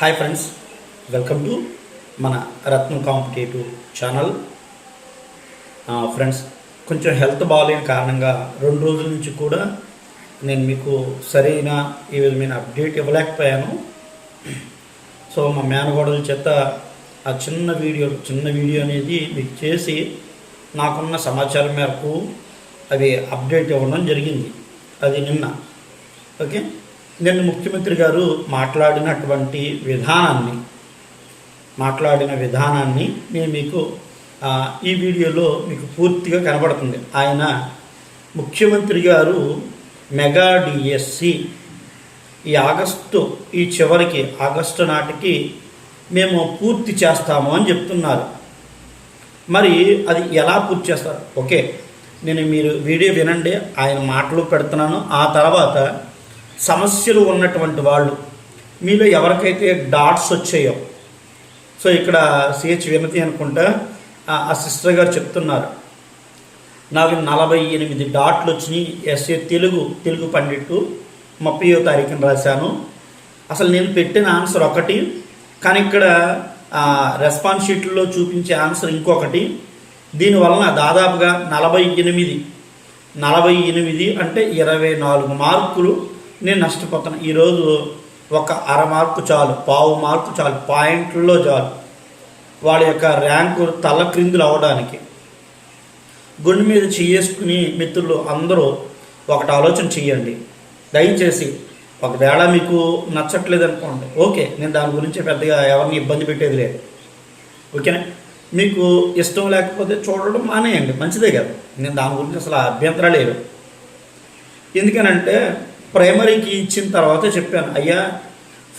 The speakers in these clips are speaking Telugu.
హాయ్ ఫ్రెండ్స్ వెల్కమ్ టు మన రత్నం కాంపిటేటివ్ ఛానల్ ఫ్రెండ్స్ కొంచెం హెల్త్ బాగాలేని కారణంగా రెండు రోజుల నుంచి కూడా నేను మీకు సరైన ఈ విధమైన అప్డేట్ ఇవ్వలేకపోయాను. సో మా మేనగోడల చేత ఆ చిన్న వీడియో చిన్న వీడియో అనేది మీకు చేసి నాకున్న సమాచారం మేరకు అవి అప్డేట్ ఇవ్వడం జరిగింది. అది నిన్న. ఓకే? నిన్న ముఖ్యమంత్రి గారు మాట్లాడినటువంటి విధానాన్ని మాట్లాడిన విధానాన్ని నేను మీకు ఈ వీడియోలో మీకు పూర్తిగా కనబడుతుంది. ఆయన ముఖ్యమంత్రి గారు మెగా డిఎస్సి ఈ ఆగస్టు ఈ చివరికి ఆగస్టు నాటికి మేము పూర్తి చేస్తాము అని చెప్తున్నారు. మరి అది ఎలా పూర్తి చేస్తారు? ఓకే నేను మీరు వీడియో వినండి ఆయన మాటలు పెడుతున్నాను. ఆ తర్వాత సమస్యలు ఉన్నటువంటి వాళ్ళు. మీలో ఎవరికైతే డాట్స్ వచ్చాయో. సో ఇక్కడ సిహెచ్ వినతి అనుకుంటా ఆ- సిస్టర్ గారు చెప్తున్నారు. నాకు నలభై ఎనిమిది డాట్లు వచ్చినాయి. ఎస్ఏ తెలుగు తెలుగు పండిట్టు ముప్పయో తారీఖున రాశాను. అసలు నేను పెట్టిన ఆన్సర్ ఒకటి కానీ ఇక్కడ రెస్పాన్స్ షీట్లో చూపించే ఆన్సర్ ఇంకొకటి. దీనివలన దాదాపుగా నలభై ఎనిమిది నలభై ఎనిమిది అంటే ఇరవై నాలుగు మార్కులు నేను నష్టపోతాను. ఈరోజు ఒక అర మార్కు చాలు పావు మార్కు చాలు పాయింట్లలో చాలు. వాళ్ళ యొక్క ర్యాంకు తల క్రిందులు అవ్వడానికి గుండె మీద చేసుకుని మిత్రులు అందరూ ఒకటి ఆలోచన చేయండి దయచేసి ఒకవేళ మీకు నచ్చట్లేదు అనుకోండి. ఓకే నేను దాని గురించి పెద్దగా ఎవరిని ఇబ్బంది పెట్టేది లేదు. ఓకేనా? మీకు ఇష్టం లేకపోతే చూడడం మానేయండి. మంచిదే కదా. నేను దాని గురించి అసలు అభ్యంతరాలు లేదు. ఎందుకనంటే ప్రైమరీకి ఇచ్చిన తర్వాత చెప్పాను అయ్యా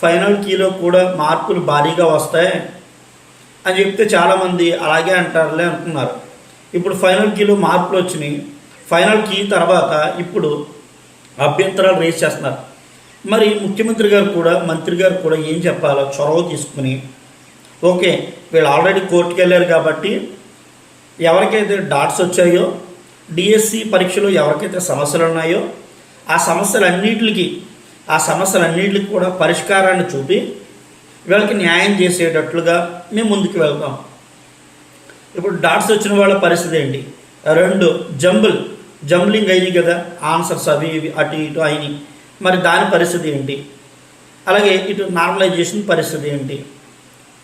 ఫైనల్ కీలో కూడా మార్కులు భారీగా వస్తాయి అని చెప్తే చాలామంది అలాగే అంటారులే అంటున్నారు. ఇప్పుడు ఫైనల్ కీలో మార్కులు వచ్చినాయి. ఫైనల్ కీ తర్వాత ఇప్పుడు అభ్యంతరాలు రేస్ చేస్తున్నారు. మరి ముఖ్యమంత్రి గారు కూడా మంత్రి గారు కూడా ఏం చెప్పాలో చొరవ తీసుకుని ఓకే వీళ్ళు ఆల్రెడీ కోర్టుకు వెళ్ళారు కాబట్టి ఎవరికైతే డాట్స్ వచ్చాయో డిఎస్సి పరీక్షలో ఎవరికైతే సమస్యలు ఉన్నాయో ఆ సమస్యలన్నింటికి ఆ సమస్యలన్నింటికి కూడా పరిష్కారాన్ని చూపి వీళ్ళకి న్యాయం చేసేటట్లుగా మేము ముందుకు వెళ్తాం. ఇప్పుడు డాట్స్ వచ్చిన వాళ్ళ పరిస్థితి ఏంటి? రెండు జంబుల్. జంబ్లింగ్ అయింది కదా ఆన్సర్స్ అవి ఇవి అటు ఇటు అయినాయి మరి దాని పరిస్థితి ఏంటి? అలాగే ఇటు నార్మలైజేషన్ పరిస్థితి ఏంటి?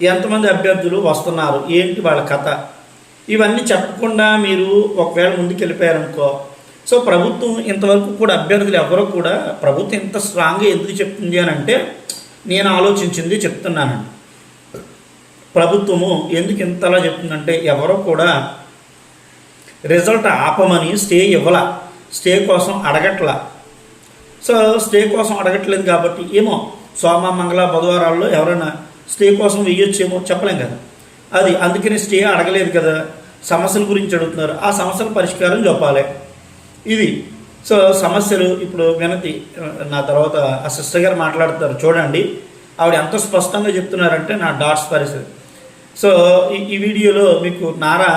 ఎంతమంది అభ్యర్థులు వస్తున్నారు? ఏంటి వాళ్ళ కథ? ఇవన్నీ చెప్పకుండా మీరు ఒకవేళ ముందుకు వెళ్ళిపోయారనుకో సో ప్రభుత్వం ఇంతవరకు కూడా అభ్యర్థులు ఎవరో కూడా ప్రభుత్వం ఇంత స్ట్రాంగ్గా ఎందుకు చెప్తుంది అని అంటే నేను ఆలోచించింది చెప్తున్నానండి. ప్రభుత్వము ఎందుకు ఇంతలా చెప్తుందంటే ఎవరో కూడా రిజల్ట్ ఆపమని స్టే ఇవ్వాల స్టే కోసం అడగట్ల. సో స్టే కోసం అడగట్లేదు కాబట్టి ఏమో సోమ మంగళ బుధవారాల్లో ఎవరైనా స్టే కోసం వెయ్యొచ్చేమో చెప్పలేం కదా. అది అందుకని స్టే అడగలేదు కదా. సమస్యల గురించి అడుగుతున్నారు. ఆ సమస్యల పరిష్కారం చెప్పాలి. ఇది. సో సమస్యలు ఇప్పుడు వినతి నా తర్వాత ఆ సిస్టర్ గారు మాట్లాడుతారు చూడండి. ఆవిడ ఎంత స్పష్టంగా చెప్తున్నారంటే నా డాట్స్ పరిస్థితి. సో ఈ ఈ వీడియోలో మీకు నారా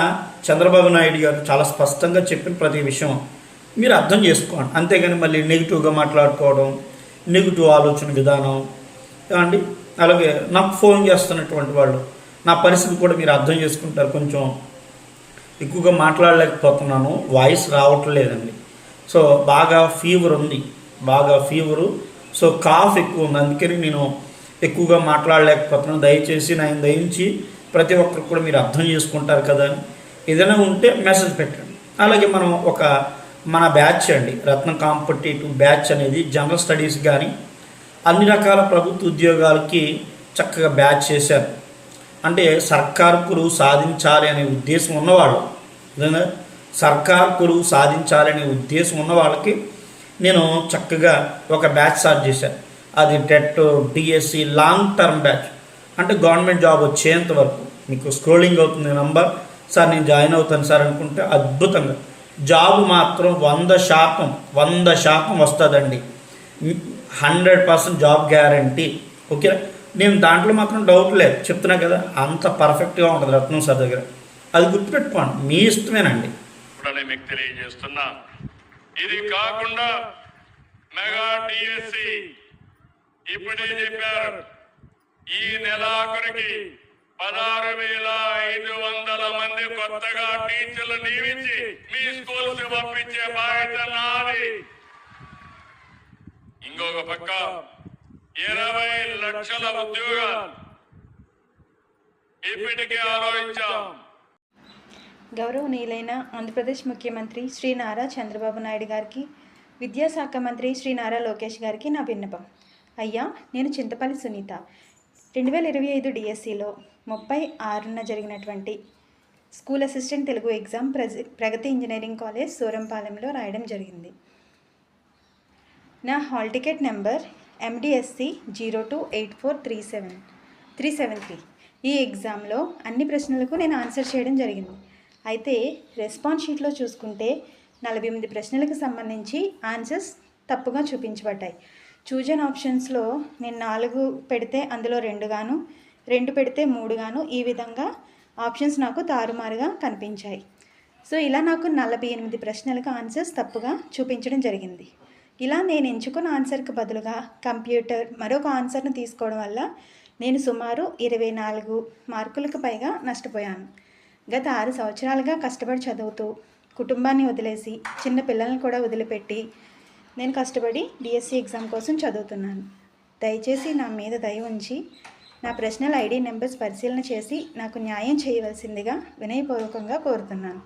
చంద్రబాబు నాయుడు గారు చాలా స్పష్టంగా చెప్పిన ప్రతి విషయం మీరు అర్థం చేసుకోండి. అంతేగాని మళ్ళీ నెగిటివ్గా మాట్లాడుకోవడం నెగిటివ్ ఆలోచన విధానం అండి అలాగే నాకు ఫోన్ చేస్తున్నటువంటి వాళ్ళు నా పరిస్థితి కూడా మీరు అర్థం చేసుకుంటారు. కొంచెం ఎక్కువగా మాట్లాడలేకపోతున్నాను వాయిస్ రావట్లేదండి. సో బాగా ఫీవర్ ఉంది. బాగా ఫీవరు సో కాఫ్ ఎక్కువ ఉంది. అందుకని నేను ఎక్కువగా మాట్లాడలేకపోతున్నాను. దయచేసి నేను దయించి ప్రతి ఒక్కరు కూడా మీరు అర్థం చేసుకుంటారు కదా అని. ఏదైనా ఉంటే మెసేజ్ పెట్టండి. అలాగే మనం ఒక మన బ్యాచ్ అండి. రత్న కాంపిటేటివ్ బ్యాచ్ అనేది జనరల్ స్టడీస్ కానీ అన్ని రకాల ప్రభుత్వ ఉద్యోగాలకి చక్కగా బ్యాచ్ చేశారు. అంటే సర్కారుకులు సాధించాలి అనే ఉద్దేశం ఉన్నవాళ్ళు. సర్కార్ కొలువు సాధించాలనే ఉద్దేశం ఉన్న వాళ్ళకి నేను చక్కగా ఒక బ్యాచ్ స్టార్ట్ చేశాను. అది TET D S C long term batch. అంటే గవర్నమెంట్ జాబ్ వచ్చేంత వరకు. మీకు స్క్రోలింగ్ అవుతుంది నంబర్. సార్ నేను జాయిన్ అవుతాను సార్ అనుకుంటే అద్భుతంగా. జాబ్ మాత్రం వంద శాతం వంద శాతం వస్తుందండి. Hundred percent job guarantee. Okay నేను దాంట్లో మాత్రం డౌట్ లేదు. చెప్తున్నా కదా అంత పర్ఫెక్ట్గా ఉంటుంది రత్నం సార్ దగ్గర. అది గుర్తుపెట్టుకోండి. మీ ఇష్టమేనండి. కూడా నేను మీకు తెలియజేస్తున్నా. ఇది కాకుండా మెగా డిఎస్సి ఇప్పుడే చెప్పారు. ఈ నెలాఖరికి పదహారు వేల ఐదు వందల మంది కొత్తగా టీచర్లు నియమించి మీ స్కూల్స్ పంపించే బాధ్యత నాది. ఇంకొక పక్క ఇరవై లక్షల ఉద్యోగాలు ఇప్పటికే ఆలోచించాం గౌరవనీయులైన ఆంధ్రప్రదేశ్ ముఖ్యమంత్రి శ్రీ నారా చంద్రబాబు నాయుడు గారికి విద్యాశాఖ మంత్రి శ్రీ నారా లోకేష్ గారికి నా విన్నపం. అయ్యా నేను చింతపల్లి సునీత. రెండు వేల ఇరవై ఐదు డిఎస్సిలో ముప్పై ఆరున జరిగినటువంటి స్కూల్ అసిస్టెంట్ తెలుగు ఎగ్జామ్ ప్రజ ప్రగతి ఇంజనీరింగ్ కాలేజ్ సూరంపాలెంలో రాయడం జరిగింది. నా hall ticket number M D S C zero two eight four three seven three seven three. ఈ ఎగ్జామ్లో అన్ని ప్రశ్నలకు నేను ఆన్సర్ చేయడం జరిగింది. అయితే రెస్పాన్స్ షీట్లో చూసుకుంటే నలభై ఎనిమిది ప్రశ్నలకు సంబంధించి ఆన్సర్స్ తప్పుగా చూపించబడ్డాయి. చూజన్ ఆప్షన్స్లో నేను నాలుగు పెడితే అందులో రెండు గాను రెండు పెడితే మూడు గాను ఈ విధంగా ఆప్షన్స్ నాకు తారుమారుగా కనిపించాయి. సో ఇలా నాకు నలభై ఎనిమిది ప్రశ్నలకు ఆన్సర్స్ తప్పుగా చూపించడం జరిగింది. ఇలా నేను ఎంచుకున్న ఆన్సర్కి బదులుగా కంప్యూటర్ మరొక ఆన్సర్ను తీసుకోవడం వల్ల నేను సుమారు ఇరవై నాలుగు మార్కులకు పైగా నష్టపోయాను. గత ఆరు సంవత్సరాలుగా కష్టపడి చదువుతూ కుటుంబాన్ని వదిలేసి చిన్న పిల్లల్ని కూడా వదిలిపెట్టి నేను కష్టపడి డిఎస్సి ఎగ్జామ్ కోసం చదువుతున్నాను. దయచేసి నా మీద దయ ఉంచి నా ప్రశ్నల ఐడి నెంబర్స్ పరిశీలన చేసి నాకు న్యాయం చేయవలసిందిగా వినయపూర్వకంగా కోరుతున్నాను.